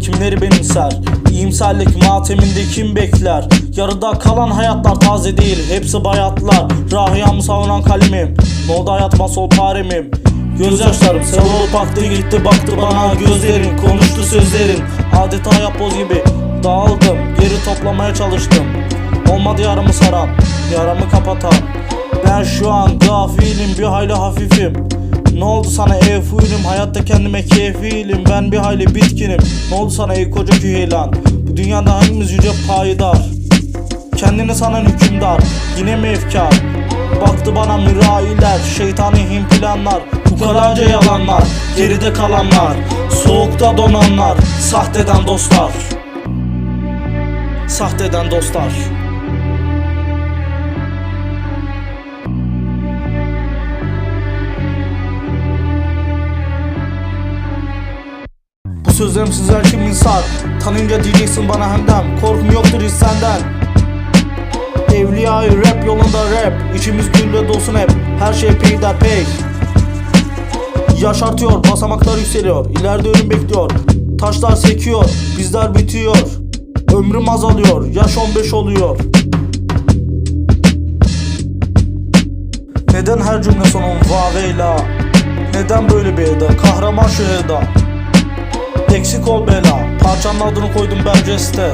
Kimleri benimser? İyimserlik mateminde kim bekler? Yarıda kalan hayatlar taze değil Hepsi bayatlar. Rahiyamı savunan kalemim Ne oldu hayatıma sol paremim Gözyaşlarım sel olup aktı gitti baktı bana. Gözlerin Konuştu sözlerin. Adeta yapboz gibi Dağıldım geri toplamaya çalıştım. Olmadı yaramı saran yaramı kapatan. Ben şu an gafilim bir hayli hafifim ne oldu sana ey fuilim hayatta kendime kefilim Ben bir hayli bitkinim. Ne oldu sana ey koca küheylan Bu dünyada hangimiz yüce payidar? Kendini sanan hükümdar. Yine mi efkar? Baktı bana mürailer Şeytani him planlar. Ukalaca yalanlar Geride kalanlar. Soğukta donanlar Sahteden dostlar. Sahteden dostlar sözlerim sizler kim insar Tanınca diyeceksin bana hemdem. Korkum yoktur hiç senden. Evliyayı rap yolunda rap. İçimiz gülle dolsun hep. Her şey peyder pey. Yaş artıyor basamaklar yükseliyor. İleride ölüm bekliyor. Taşlar sekiyor bizler bitiyor. Ömrüm azalıyor yaş 15 oluyor. Neden her cümle sonun vaveyla? Neden böyle bir eda? Kahraman şu eda Eksik ol bela Parçanın adını koydum Berceste